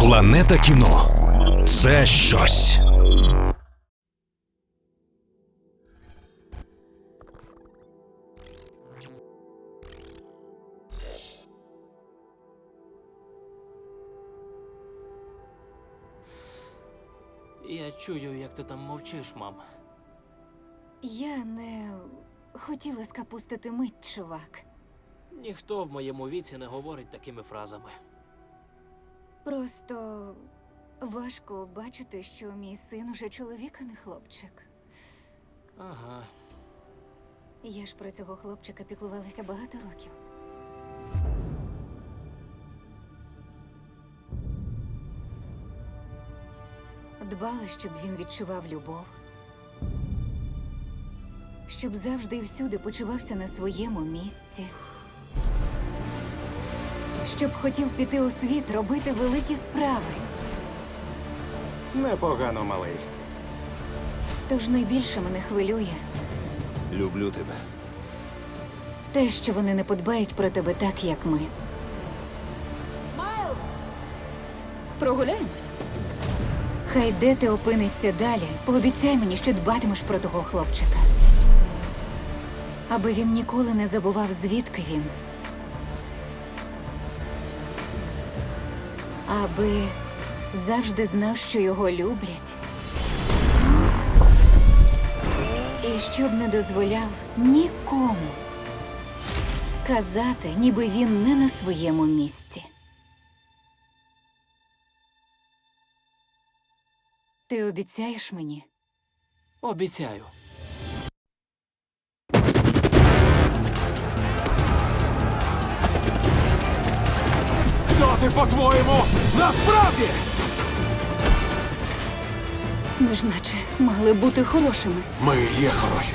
Планета кіно це щось. Я чую, як ти там мовчиш, мам. Я не хотіла скапустити мить, чувак. Ніхто в моєму віці не говорить такими фразами. Просто важко бачити, що мій син уже чоловік, а не хлопчик. Ага. Я ж про цього хлопчика піклувалася багато років. Дбала, щоб він відчував любов, щоб завжди і всюди почувався на своєму місці, щоб хотів піти у світ, робити великі справи. Непогано, малий. Тож найбільше мене хвилює Люблю тебе. те, що вони не подбають про тебе так, як ми. Майлз! Прогуляємось? Хай де ти опинишся далі, пообіцяй мені, що дбатимеш про того хлопчика. Аби він ніколи не забував, звідки він. Аби завжди знав, що його люблять. І щоб не дозволяв нікому казати, ніби він не на своєму місці. Ти обіцяєш мені? Обіцяю. Ти, по-твоєму, насправді? Ми ж наче мали бути хорошими. Ми є хороші.